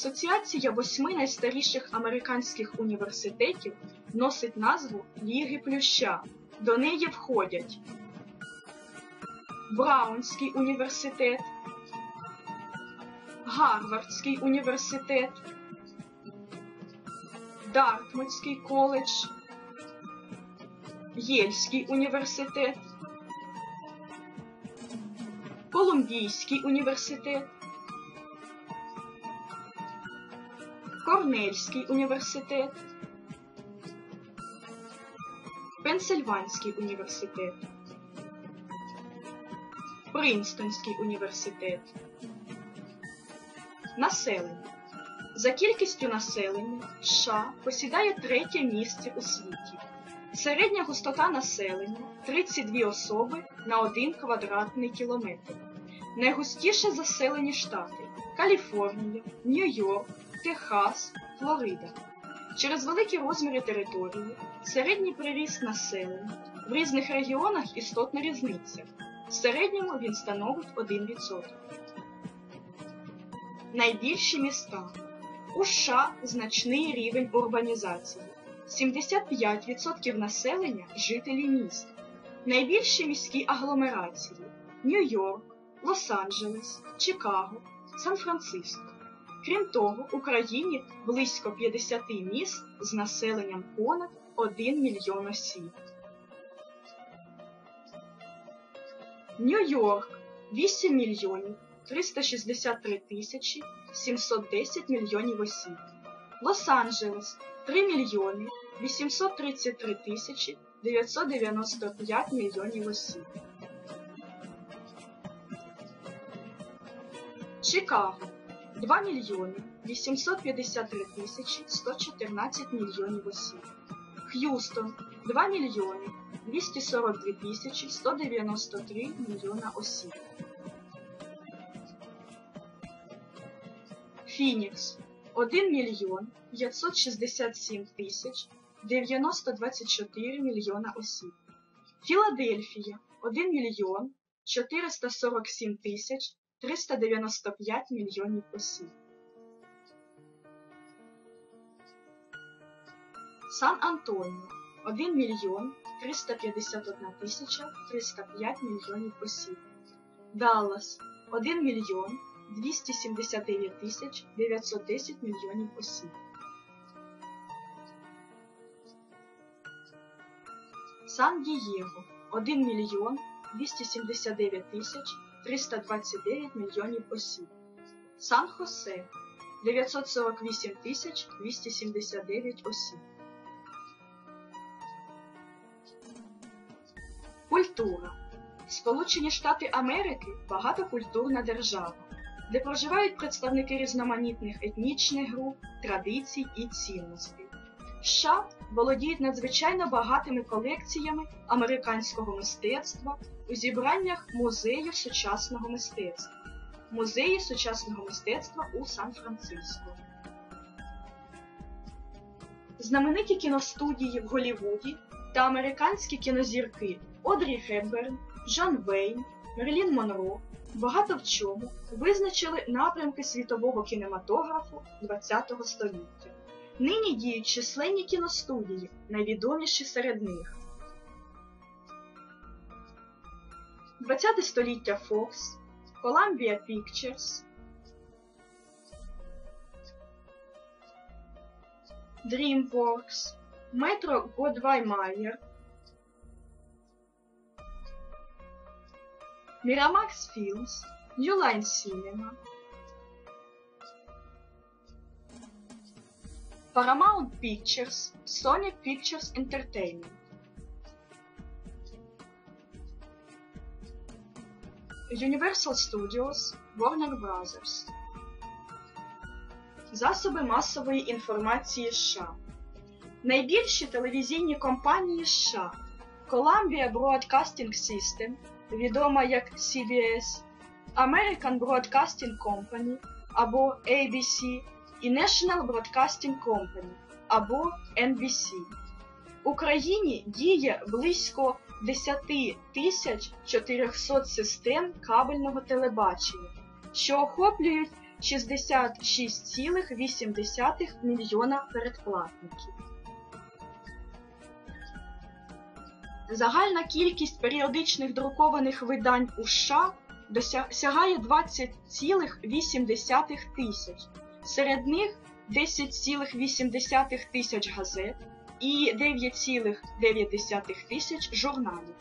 Асоціація восьми найстаріших американських університетів носить назву Ліги Плюща. До неї входять Браунський університет, Гарвардський університет, Дартмутський коледж, Єльський університет, Колумбійський університет, Корнельський університет, Пенсильванський університет, Принстонський університет. Населення. За кількістю населення США посідає третє місце у світі. Середня густота населення 32 особи на 1 квадратний кілометр. Найгустіше заселені штати Каліфорнія, Нью-Йорк, Техас, Флорида. Через великі розміри території середній приріст населення в різних регіонах істотна різниця. В середньому він становить 1%. Найбільші міста. У США значний рівень урбанізації. 75% населення жителі міст. Найбільші міські агломерації Нью-Йорк, Лос-Анджелес, Чикаго, Сан-Франциско. Крім того, в Україні близько 50 міст з населенням понад 1 мільйон осіб. Нью-Йорк 8 мільйонів 363 тисячі 710 мільйонів осіб. Лос-Анджелес 3 мільйони 833 тисячі 995 мільйонів осіб. Чикаго 2 мільйони 853 тисячі 114 мільйонів осіб. Х'юстон 2 мільйони 242 тисячі 193 мільйона осіб. Фінікс 1 мільйон 567 тисяч 924 мільйона осіб. Філадельфія 1 мільйон 447 тисяч 395 мільйонів осіб. Сан-Антоніо 1 мільйон 351 тисяча 305 мільйонів осіб. Даллас 1 мільйон 279 тисяч 910 мільйонів осіб. Сан-Дієго 1 мільйон 279 тисяч 329 мільйонів осіб. Сан-Хосе 948 тисяч 279 осіб. Культура. Сполучені Штати Америки багатокультурна держава, де проживають представники різноманітних етнічних груп, традицій і цінностей. США володіють надзвичайно багатими колекціями американського мистецтва у зібраннях музею сучасного мистецтва, музеї сучасного мистецтва у Сан-Франциско. Знамениті кіностудії в Голлівуді та американські кінозірки Одрі Хепберн, Джон Вейн, Мерлін Монро багато в чому визначили напрямки світового кінематографу ХХ століття. Нині діють численні кіностудії, найвідоміші серед них. 20 століття Fox, Columbia Pictures, DreamWorks, Metro Goldwyn Mayer, Miramax Films, New Line Cinema, Paramount Pictures, Sony Pictures Entertainment. Universal Studios, Warner Brothers. Засоби масової інформації США. Найбільші телевізійні компанії США Columbia Broadcasting System, відома як CBS, American Broadcasting Company або ABC і National Broadcasting Company або NBC. В Україні діє близько 10 тисяч 400 систем кабельного телебачення, що охоплюють 66,8 мільйона передплатників. Загальна кількість періодичних друкованих видань у США досягає 20,8 тисяч. Серед них 10,8 тисяч газет і 9,9 тисяч журналів.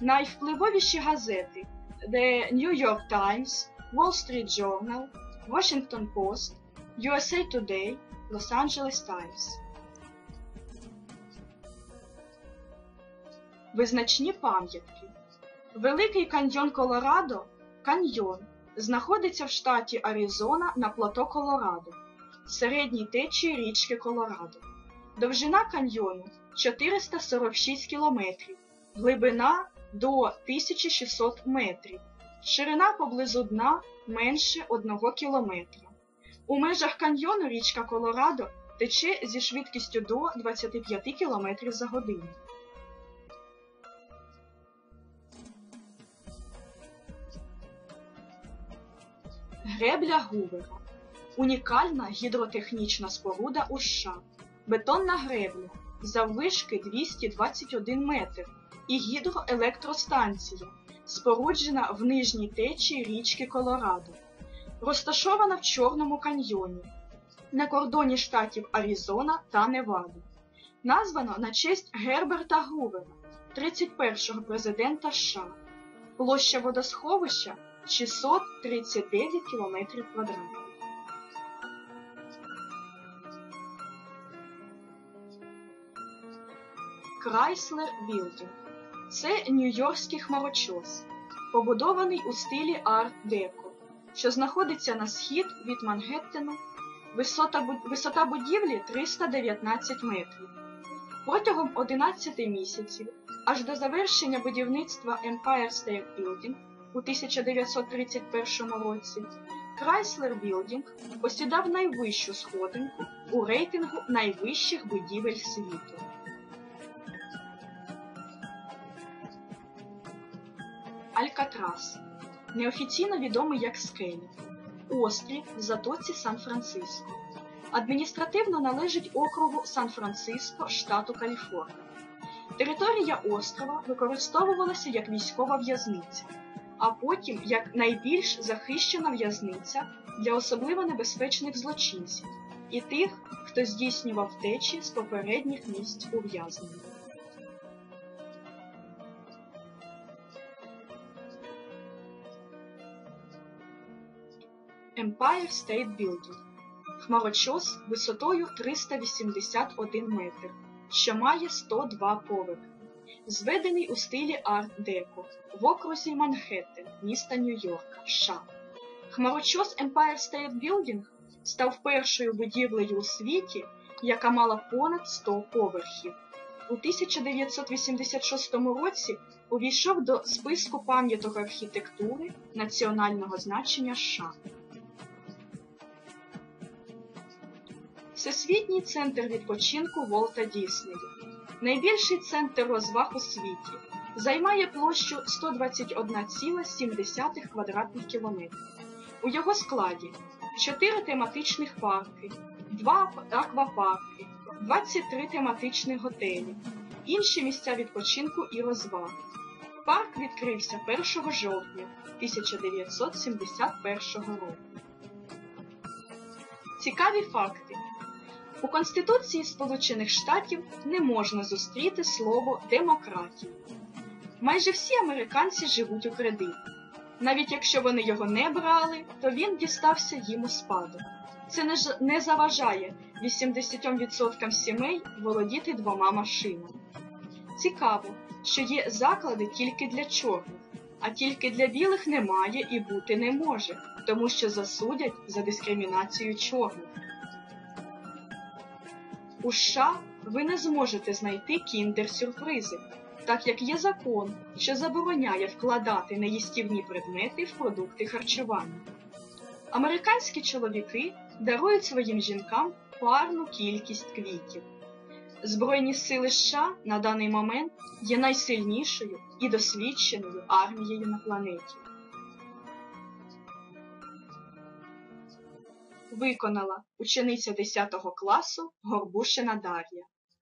Найвпливовіші газети The New York Times, Wall Street Journal, Washington Post, USA Today, Los Angeles Times. Визначні пам'ятки. Великий каньйон Колорадо каньйон знаходиться в штаті Аризона на плато Колорадо, середній течії річки Колорадо. Довжина каньйону 446 км, глибина до 1600 метрів, ширина поблизу дна менше 1 км. У межах каньйону річка Колорадо тече зі швидкістю до 25 км за годину. Гребля Гувера унікальна гідротехнічна споруда у США. Бетонна гребля заввишки 221 метр і гідроелектростанція, споруджена в нижній течії річки Колорадо, розташована в Чорному каньйоні на кордоні штатів Аризона та Невада. Названо на честь Герберта Гувера, 31-го президента США. Площа водосховища 639 км квадратних. Chrysler Building – це нью-йоркський хмарочос, побудований у стилі арт-деко, що знаходиться на схід від Мангеттену. Висота, висота будівлі 319 метрів. Протягом 11 місяців, аж до завершення будівництва Empire State Building у 1931 році, Chrysler Building посідав найвищу сходинку у рейтингу найвищих будівель світу. Алькатрас неофіційно відомий як Скелі. Острів в затоці Сан-Франциско. Адміністративно належить округу Сан-Франциско, штату Каліфорнія. Територія острова використовувалася як військова в'язниця, а потім як найбільш захищена в'язниця для особливо небезпечних злочинців і тих, хто здійснював втечі з попередніх місць ув'язнення. Empire State Building хмарочос висотою 381 метр, що має 102 поверхи, зведений у стилі арт-деко в окрузі Манхеттен, міста Нью-Йорка, США. Хмарочос Empire State Building став першою будівлею у світі, яка мала понад 100 поверхів. У 1986 році увійшов до списку пам'яток архітектури національного значення США. Всесвітній центр відпочинку Волта Діснею. Найбільший центр розваг у світі. Займає площу 121,7 квадратних кілометрів. У його складі 4 тематичних парки, 2 аквапарки, 23 тематичних готелі, інші місця відпочинку і розваг. Парк відкрився 1 жовтня 1971 року. Цікаві факти. У Конституції Сполучених Штатів не можна зустріти слово демократія. Майже всі американці живуть у кредит. Навіть якщо вони його не брали, то він дістався їм у спадок. Це не заважає 80% сімей володіти двома машинами. Цікаво, що є заклади тільки для чорних, а тільки для білих немає і бути не може, тому що засудять за дискримінацію чорних. У США ви не зможете знайти кіндер-сюрпризи, так як є закон, що забороняє вкладати неїстівні предмети в продукти харчування. Американські чоловіки дарують своїм жінкам парну кількість квітів. Збройні сили США на даний момент є найсильнішою і досвідченою армією на планеті. Виконала учениця 10 класу Горбушина Дар'я.